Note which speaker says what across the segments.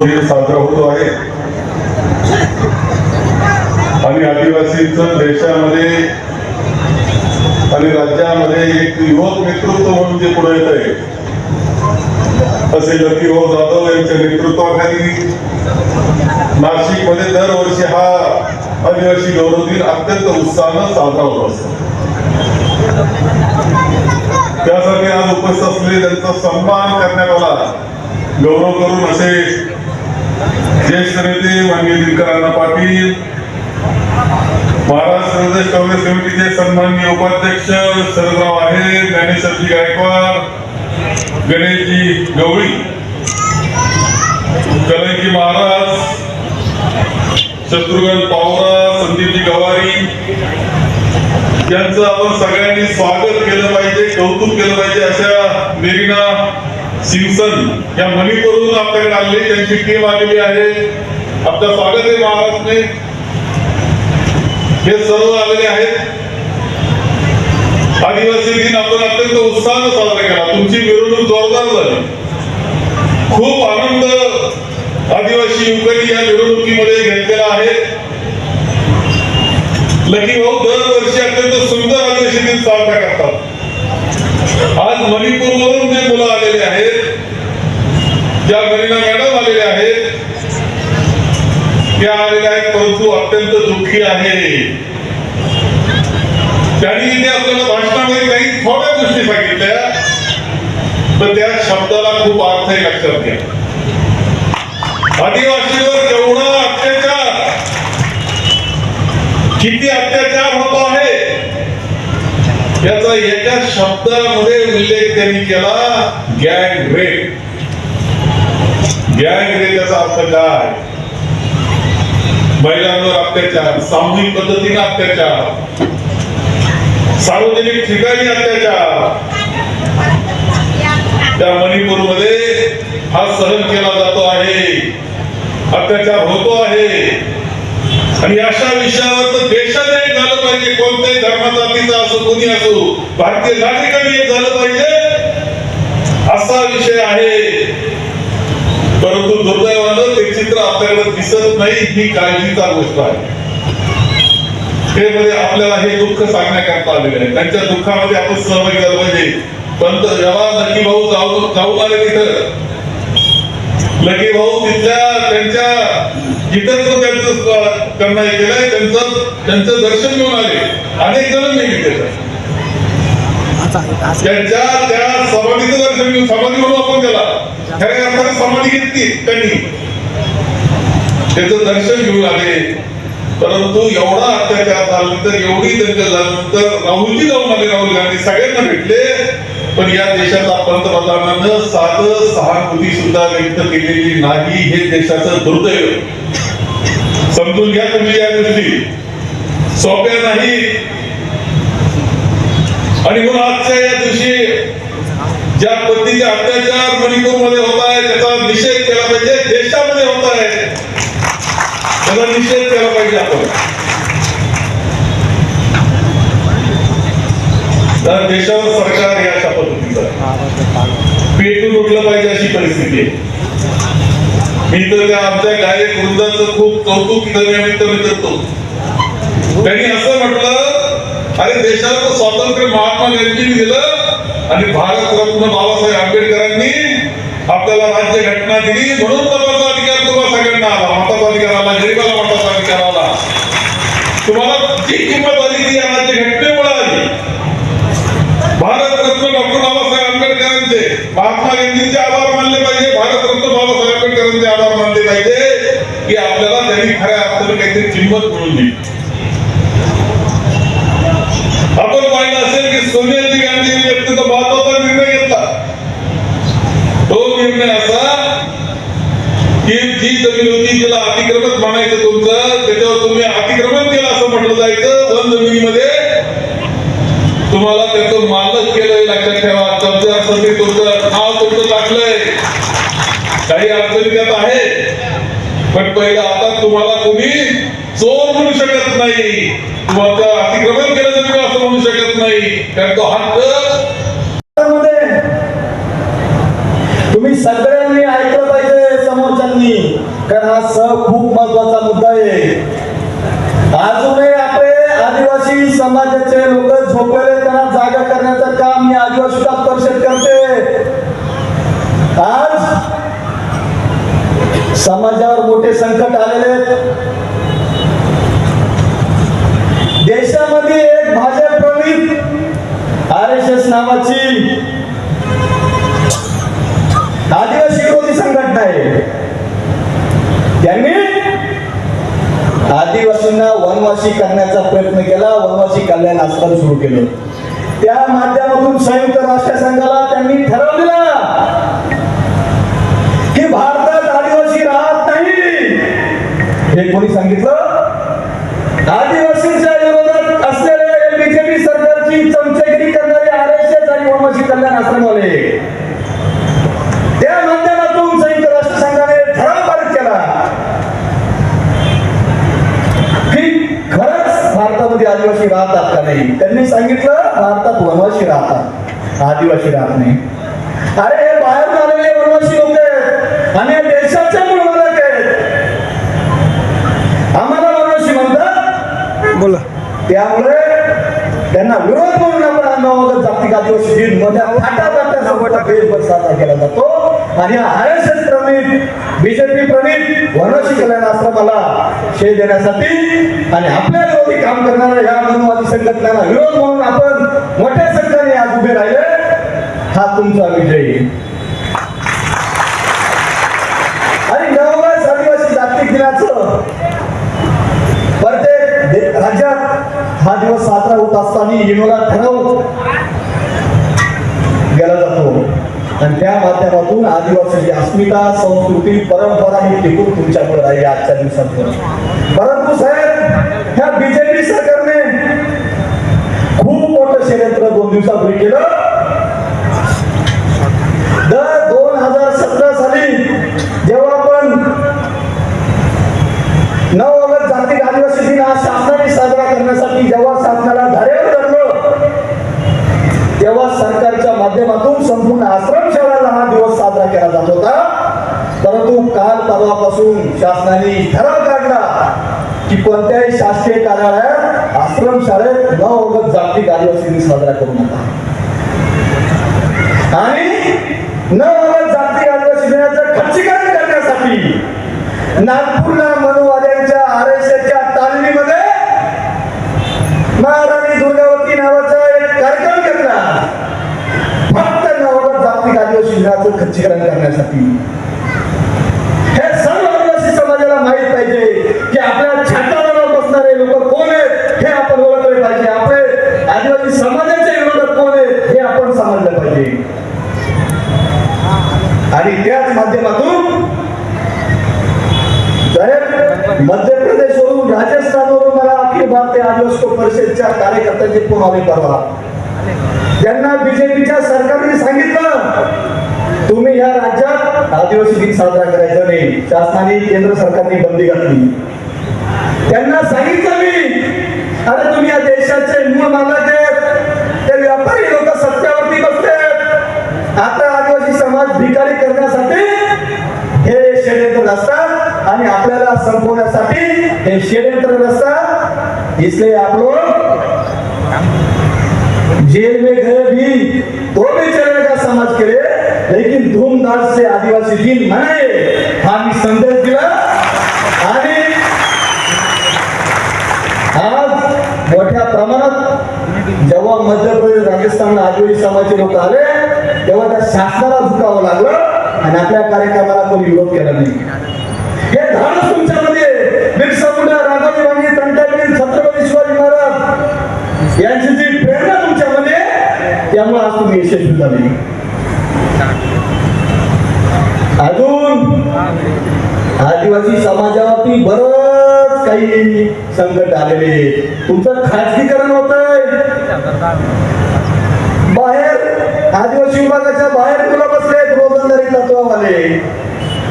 Speaker 1: साजरा होतो आहे. आणि आदिवासीच देशामध्ये आणि राज्यामध्ये एक युवक नेतृत्व म्हणून जे पुढे येत आहे असे लकीभाऊ जाधव यांच्या नेतृत्वाखाली नाशिकमध्ये दरवर्षी हा आदिवासी गौरव दिन अत्यंत उत्साहानं साजरा होत असतो. त्यासाठी आज उपस्थित असलेले त्यांचा सन्मान करण्यात आला. गौरव करून असे ज्येष्ठ नेते माननीय दिनकरांना पाटील. महाराष्ट्र प्रदेश काँग्रेस समितीचे सन्माननीय उपाध्यक्ष शरदराव आहे ज्ञानेश्वरजी गायकवाड गणेशजी गवळी कलंकी महाराज शत्रुघ्न पावरा संदीपजी गवारी. यांचं आपण सगळ्यांनी स्वागत केलं पाहिजे कौतुक केलं पाहिजे अशा मेरीना सिमसन या मणिपूरवरून आपल्याकडे आलेली त्यांची टीम आलेली आहे. आपलं स्वागत आहे महाराष्ट्रने. हे सर्व आलेले आहेत. आदिवासी दिन आपण अत्यंत उत्साहानं साजरा केला. तुमची मिरवणूक जोरदार झाली. खूप आनंद आदिवासी युवकांनी या मिरवणुकीमध्ये घेतलेला आहे. लकी भाऊ दरवर्षी अत्यंत सुंदर आदिवासी दिन साजरा करतात. आज मणिपूरवरून जे मुलं आलेले आहेत ज्या मरीना मॅडम आलेल्या आहेत त्या आलेल्या आहेत परंतु अत्यंत दुःखी आहे. त्यांनी इथे आपल्याला भाषणामध्ये काही थोड्या गोष्टी सांगितल्या तर त्या शब्दाला खूप अर्थ आहे लक्षात घ्या. आदिवासीवर केवढा अत्याचार किती अत्याचार होतो आहे याचा एका शब्दामध्ये उल्लेख त्यांनी केला गँग रेप. गँग रेप याचा अर्थ काय महिलांवर अत्याचार सामूहिक पद्धतीने अत्याचार सार्वजनिक ठिकाणी अत्याचार. त्या मणिपूरमध्ये हा सहन केला जातो आहे. अत्याचार होतो आहे. आणि अशा विषयावर तर देशाने एक झालं पाहिजे. कोणत्याही धर्मजातीचा असो कोणी असो भारतीय नागरिकांनी एक झालं पाहिजे. असा विषय आहे. परंतु दुर्दैवानं ते चित्र आपल्याकडे दिसत नाही ही काळजीचा गोष्ट आहे. ते मध्ये आपल्याला हे दुःख सांगण्याकरता आलेले आहे त्यांच्या दुःखामध्ये आपण सहभागी झालं पाहिजे. पंत जेव्हा लकी भाऊ जाऊ जाऊ आले तिथं लकी भाऊ तिथल्या त्यांच्या तो त्यांचं त्यांना हे केलंय त्यांचं त्यांचं दर्शन घेऊन आले. अनेक जण त्याचं त्यांच्या त्या समाधीचं दर्शन घेऊन समाधी म्हणून आपण त्याला खऱ्या अर्थाने समाधी घेतली त्यांनी. त्याचं दर्शन घेऊन आले. परंतु एवढा अत्याचार झाल्यानंतर एवढी दंगल झाल्यानंतर राहुलजी जाऊन आले राहुल गांधी. सगळ्यांना भेटले. पण या देशाचा पंतप्रधानानं साधं सहानुभूती सुद्धा व्यक्त केलेली नाही हे देशाचं दुर्दैव. समजून घ्या तुम्ही या गोष्टी. सोप्या नाही. आणि म्हणून आजच्या या दिवशी ज्या पद्धतीचे अत्याचार मणिपूरमध्ये होत आहे त्याचा निषेध केला पाहिजे देशामध्ये होत आहे. त्याचा निषेध केला पाहिजे आपण. तर देशावर सरकार अशा पद्धतीचं. पेटून उठलं पाहिजे अशी परिस्थिती आहे. मी तर त्या आमच्या गायक वृंदाचं खूप कौतुक निमित्त करतो त्यांनी असं म्हटलं अरे देशाला स्वातंत्र्य महात्मा गांधींनी दिलं आणि भारतरत्न बाबासाहेब आंबेडकरांनी आपल्याला राज्य घटना दिली. म्हणून मताचा अधिकार तुम्हाला सगळ्यांना आला. मताचा अधिकार आला गरीबाला मताचा अधिकार आला. तुम्हाला जी किंमत आली ती या राज्य घटनेमुळे आली. भारतरत्न डॉक्टर बाबासाहेब आंबेडकरांचे महात्मा गांधींचे आभार मानले पाहिजे भारतरत्न बाबासाहेब आंबेडकरांचे आभार मानले पाहिजे की आपल्याला त्यांनी खऱ्या अर्थाने काहीतरी किंमत मिळून दिली. आपण पाहिलं असेल की सोनियाजी गांधी व्यक्तीचा महत्त्वाचा निर्णय घेतला. तो निर्णय असा की जी जमीन होती तिला अतिक्रमण म्हणायचं तुमचं त्याच्यावर तुम्ही अतिक्रमण केलं असं म्हटलं जायचं वन जमिनीमध्ये. तुम्हाला त्याचं मालक केलंय लक्षात ठेवा. तुमचं असं ते तुमचं नाव तुमचं टाकलंय. काही अडचणी त्यात आहे पण पहिलं आता तुम्हाला कोणी चोर म्हणू शकत नाही तुम्हाला अतिक्रमण केलं तुम्ही असं म्हणू शकत नाही कारण तो हक्क
Speaker 2: तुम्ही सगळ्यांनी ऐकलं पाहिजे समोरच्यांनी कारण हा स खूप महत्त्वाचा मुद्दा आहे. आज समाजावर मोठे संकट आलेले आहेत. देशामध्ये एक भाजप प्रवीण आर एस एस नावाची आदिवासी विरोधी संघटना आहे. त्यांनी आदिवासींना वनवासी करण्याचा प्रयत्न केला. वनवासी कल्याण आश्रम सुरू केलं. त्या माध्यमातून संयुक्त राष्ट्र संघाला त्यांनी ठरवलेला आदिवासी राहत नाही. अरे हे बाहेर आलेले वनवासी लोक आहेत. आणि देशाचे मूळ मालक आहेत. आम्हाला वनवासी म्हणतात?
Speaker 3: बोला.
Speaker 2: त्यामुळे त्यांना विरोध म्हणून आपण अन्नवागत जागतिक आदिवासी दिन देशभर साजरा केला जातो. आणि आर एस एस प्रणित बीजेपी प्रणित वनवासी कल्याण आश्रमाला शे देण्यासाठी आणि आपल्या विरोधी काम करणाऱ्या या मनवादी संघटनांना विरोध म्हणून आपण मोठ्या संख्येने आज उभे राहिले. हा तुमचा विजय. आणि नववास आदिवासी जागतिक दिनाचं प्रत्येक राज्यात हा दिवस साजरा होत असताना इनोला ठरव गेला जातो. आणि त्या माध्यमातून आदिवासीची अस्मिता संस्कृती परंपरा ही टिकून तुमच्याकडे राहिली आजच्या दिवसात परंतु साहेब ह्या बीजेपी सरकारने खूप मोठं षडयंत्र दोन दिवसापूर्वी केलं दर दोन हजार सतरा साली जेव्हा आपण नऊ ऑगस्ट जागतिक आदिवासी दिन हा शासनाने साजरा करण्यासाठी जेव्हा साधनाला धारेवर धरलं तेव्हा सरकारच्या माध्यमातून संपूर्ण आश्रमशाळाला हा दिवस साजरा केला जात होता. परंतु काल परवापासून शासनाने ठराव काढला की कोणत्याही शासकीय कार्यालयात आश्रमशाळेत न ऑगस्ट जागतिक आदिवासी दिन साजरा करू नका. आणि न ऑगस्ट जागतिक आदिवासी दिनाचं खच्चीकरण करण्यासाठी नागपूरला मनुवाद्यांच्या आर एस एसच्या तालमीमध्ये महाराणी दुर्गावती नावाचा एक कार्यक्रम घेतला फक्त नवगत जागतिक आदिवासी दिनाचं खच्चीकरण करण्यासाठी. हे सर्व आदिवासी समाजाला माहीत पाहिजे की आपल्या छाताला बसणारे लोक कोण आहेत हे आपण ओळखले पाहिजे. आपले आदिवासी समाजाचे विरोधक कोण आहेत हे आपण समजलं पाहिजे. आणि त्याच माध्यमातून मध्य प्रदेश वरून राजस्थान वरून मला अखिल भारतीय आदिवासी परिषदच्या कार्यकर्त्यांचे फोन आले परवा त्यांना बीजेपीच्या सरकारने सांगितलं तुम्ही या राज्यात आदिवासी दिन साजरा करायचा नाही. शासनाने केंद्र सरकारने बंदी घातली. त्यांना सांगितलं मी अरे तुम्ही या देशाचे मूळ मालक आहेत ते व्यापारी लोक सत्यावरती आता आदिवासी समाज भिकारी करण्यासाठी हे षडयंत्र असतात आणि आपल्याला संपवण्यासाठी हे षडयंत्र नसतात इसलिए आप लोग जेल में गए भी तो से म्हणाले. हा मी संदेश दिला. आणि आज मोठ्या प्रमाणात जेव्हा मध्य प्रदेश राजस्थानला आदिवासी समाजाचे लोक आले तेव्हा त्या शासनाला झुकावं लागलं आणि आपल्या कार्यक्रमाला कोणी विरोध केला नाही. हे धाडस तुमच्यामध्ये. बिरसा मुंडा राघोजी वांगे तंटावीर छत्रपती शिवाजी महाराज यांची जी प्रेरणा तुमच्यामध्ये त्यामुळे आज तुम्ही यशस्वी झाले. काही संकट आलेले. तुमचं खाजगीकरण होत बाहेर आदिवासी विभागाच्या बाहेर तुला बसले रोजंदारी तत्वावाले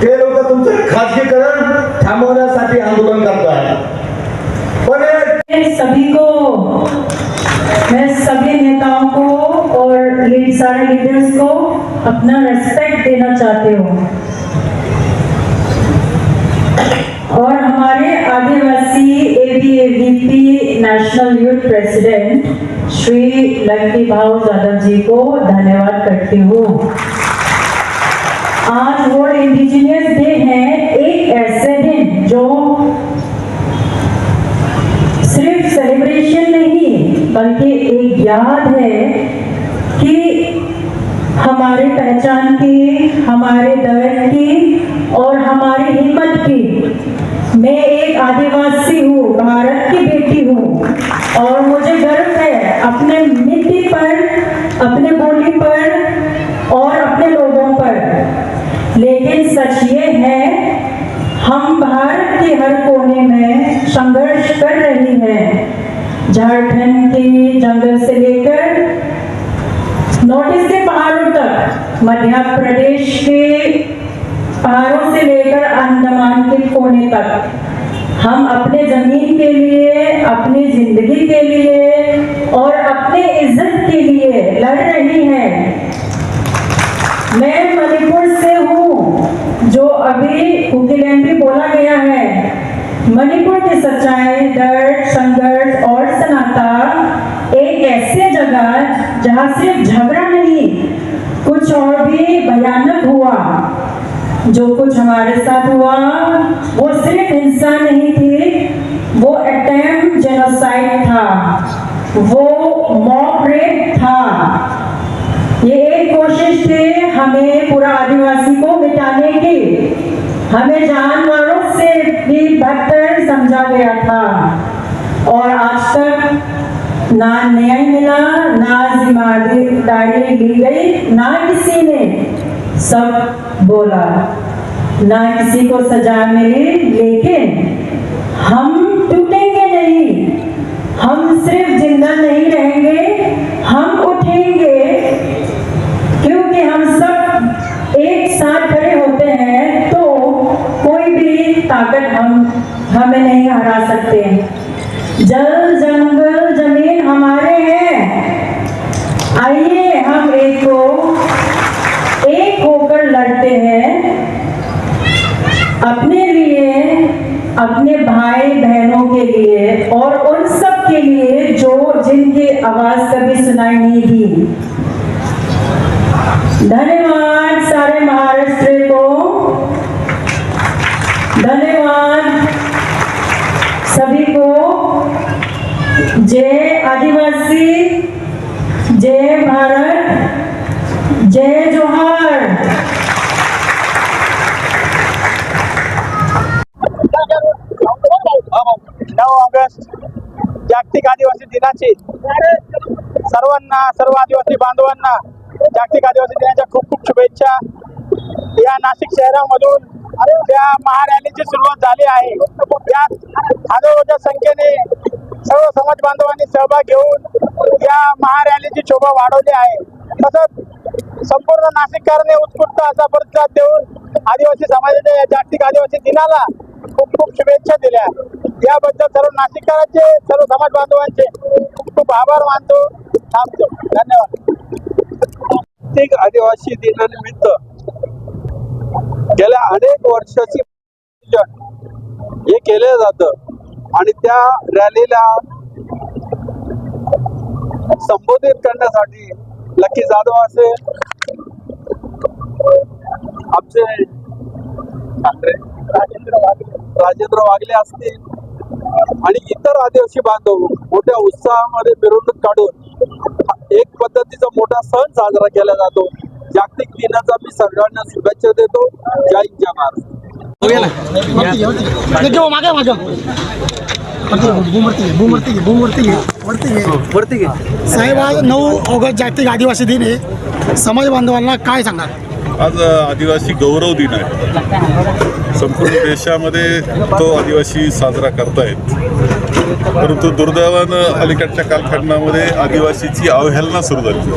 Speaker 2: ते लोक तुमचं खाजगीकरण थांबवण्यासाठी आंदोलन करतात. पण
Speaker 4: सभी को मैं सभी नेताओं को और सारे लीडर्स को अपना रेस्पेक्ट देना चाहते हूँ। प्रेसिडेंट श्री लक्की भाव यादव जी को धन्यवाद करती हूँ। आज वर्ल्ड इंडिजिनियस डे है, एक ऐसे दिन जो सिर्फ़ सेलिब्रेशन नहीं, बल्कि एक याद है कि हमारे पहचान की, हमारे दर्द की हैं। झारखंड के जंगल से लेकर नॉर्थ ईस्ट के पहाड़ों तक मध्य प्रदेश के पहाड़ों से लेकर अंडमान के कोने तक, हम अपने ज़मीन के लिए, अपनी ज़िंदगी के लिए और अपने इज़्ज़त के लिए लड़ रही हैं। मैं मणिपुर से हूँ, जो अभी कुकीलैंड भी बोला गया है। मणिपुर की सच्चाई, दर्द, संघर्ष और सनाता एक ऐसे जगह जहाँ सिर्फ़ झगड़ा नहीं, कुछ और भी भयानक हुआ। जो कुछ हमारे साथ हुआ, वो सिर्फ़ हिंसा नहीं थी, वो अटैम्प जेनोसाइड था। वो हमें जानवरों से भी बदतर समझा गया था। और आज तक ना न्याय मिला, ना ज़िम्मेदारी ली गई, ना किसी ने सब बोला। ना किसी को सजा मिली, लेकिन हम नहीं हरा सकते। जल, जंगल, ज़मीन हमारे हैं। आइए हम एक को, एक होकर लड़ते हैं। अपने लिए, अपने भाई बहनों के लिए और उन सब के लिए जो जिनकी आवाज़ कभी सुनाई नहीं दी। धन्यवाद सारे महाराष्ट्र को। धन्यवाद सभी को जय आदिवासी, जय भारत, जय जोहार।
Speaker 3: नऊ ऑगस्ट, जागतिक आदिवासी दिनाची. सर्वांना, सर्व आदिवासी बांधवांना जागतिक आदिवासी दिनाच्या खूप खूप शुभेच्छा. या नाशिक शहरामधून त्या महारॅलीची सुरुवात झाली आहे. त्यात हजारोच्या संख्येने सर्व समाज बांधवांनी सहभाग घेऊन या महारॅलीची शोभा वाढवली आहे. तसंच संपूर्ण नाशिककरांनी उत्स्फूर्त असा प्रतिसाद देऊन आदिवासी समाजाच्या या जागतिक आदिवासी दिनाला खूप खूप शुभेच्छा दिल्या. याबद्दल सर्व नाशिककरांचे सर्व समाज बांधवांचे खूप खूप आभार मानतो. थांबतो. धन्यवाद. जागतिक आदिवासी दिनानिमित्त गेल्या अनेक वर्षाची हे केलं जातं. आणि त्या रॅलीला संबोधित करण्यासाठी लकी जाधव असेल आमचे राजेंद्र राजेंद्र वागले असतील आणि इतर आदिवासी बांधव मोठ्या उत्साहामध्ये मिरवणूक काढून एक पद्धतीचा मोठा सण साजरा केला जातो. जागतिक दिनाचा मी सगळ्यांना शुभेच्छा देतो. जय हिंद जय महाराष्ट्र
Speaker 5: देखो मागे मागे. बूमरती बूमरती बूमरती वरती वरती साहेब आज नऊ ऑगस्ट जागतिक आदिवासी दिन आहे. समाज बांधवांना काय सांगणार?
Speaker 1: आज आदिवासी गौरव दिन आहे. संपूर्ण देशामध्ये तो आदिवासी साजरा करतायत. परंतु दुर्दैवानं अलीकडच्या कालखंडामध्ये आदिवासीची अवहेलना सुरू झाली.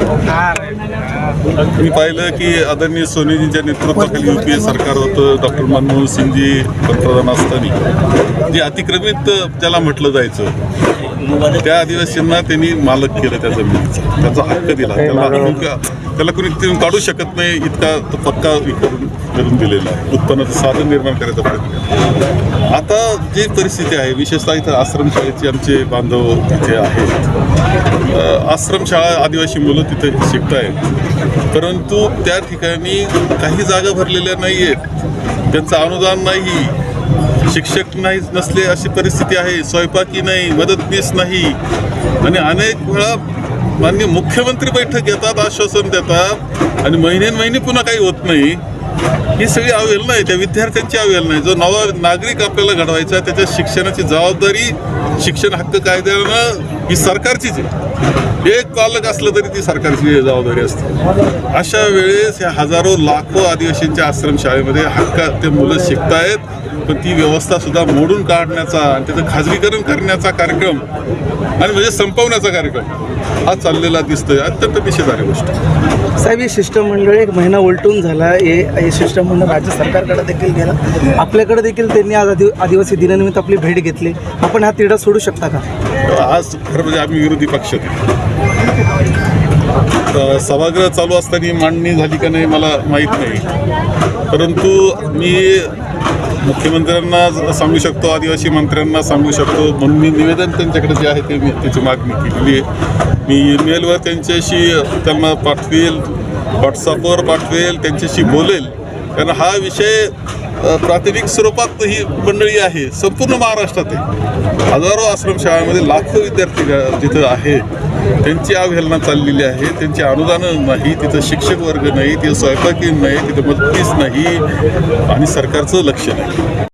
Speaker 1: मी पाहिलं की आदरणीय सोनीजींच्या नेतृत्वाखाली युपीए सरकार होतं डॉक्टर मनमोहन सिंगजी पंतप्रधान असताना. जे अतिक्रमित त्याला म्हटलं जायचं त्या आदिवासींना त्यांनी मालक केलं त्या जमिनीचा. त्याचा हक्क दिला. त्याला त्याला कोणी तिथून काढू शकत नाही इतका तो पक्का करून करून दिलेला आहे. उत्पन्नाचं साधन निर्माण करायचा प्रयत्न आता जी परिस्थिती आहे विशेषतः इथं आश्रमशाळेचे आमचे बांधव तिथे आहेत. आश्रमशाळा आदिवासी मुलं तिथे शिकत आहेत परंतु त्या ठिकाणी काही जागा भरलेल्या नाही आहेत त्यांचं अनुदान नाही. शिक्षक नाही नसले अशी परिस्थिती आहे. स्वयंपाकी नाही मदतनीस नाही. आणि अनेक वेळा मान्य मुख्यमंत्री बैठक घेतात आश्वासन देतात आणि महिने महिने पुन्हा काही होत नाही. ही सगळी अवहेलना आहे त्या विद्यार्थ्यांची अवहेलना आहे जो नवा नागरिक आपल्याला घडवायचा आहे त्याच्या शिक्षणाची जबाबदारी शिक्षण हक्क कायद्यानं ही सरकारचीच आहे. एक पालक असलं तरी ती सरकारची जबाबदारी असते. अशा वेळेस ह्या हजारो लाखो आदिवासींच्या आश्रमशाळेमध्ये हक्क ते मुलं शिकतायत पण ती व्यवस्था सुद्धा मोडून काढण्याचा आणि त्याचं खाजगीकरण करण्याचा कार्यक्रम आणि म्हणजे संपवण्याचा कार्यक्रम हा चाललेला दिसतोय. अत्यंत निषेधार्ह गोष्ट.
Speaker 6: साहेब हे शिष्टमंडळ एक महिना उलटून झाला. हे शिष्टमंडळ राज्य सरकारकडे देखील गेलं. आपल्याकडे देखील त्यांनी आज आदि आदिवासी दिनानिमित्त आपली भेट घेतली. आपण हा तिढा सोडू शकता का?
Speaker 1: आज खरं म्हणजे आम्ही विरोधी पक्षात. तर सभागृह चालू असताना मांडणी झाली का नाही मला माहीत नाही. परंतु मी मुख्यमंत्र्यांना सांगू शकतो आदिवासी मंत्र्यांना सांगू शकतो. म्हणून मी निवेदन त्यांच्याकडे जे आहे ते मी त्याची मागणी केलेली आहे. मी ईमेलवर त्यांच्याशी त्यांना पाठवेल व्हॉट्सअपवर पाठवेल त्यांच्याशी बोलेल. कारण हा विषय प्राथमिक स्वरूपात ही मंडळी आहे संपूर्ण महाराष्ट्रात आहे. हजारो आश्रमशाळांमध्ये लाखो विद्यार्थी जिथं आहे. त्यांची अवहेलना चाललेली आहे. त्यांची अनुदानं नाही तिथं शिक्षक वर्ग नाही तिथं स्वयंपाकी नाही तिथं मदतीच नाही. आणि सरकारचं लक्ष नाही.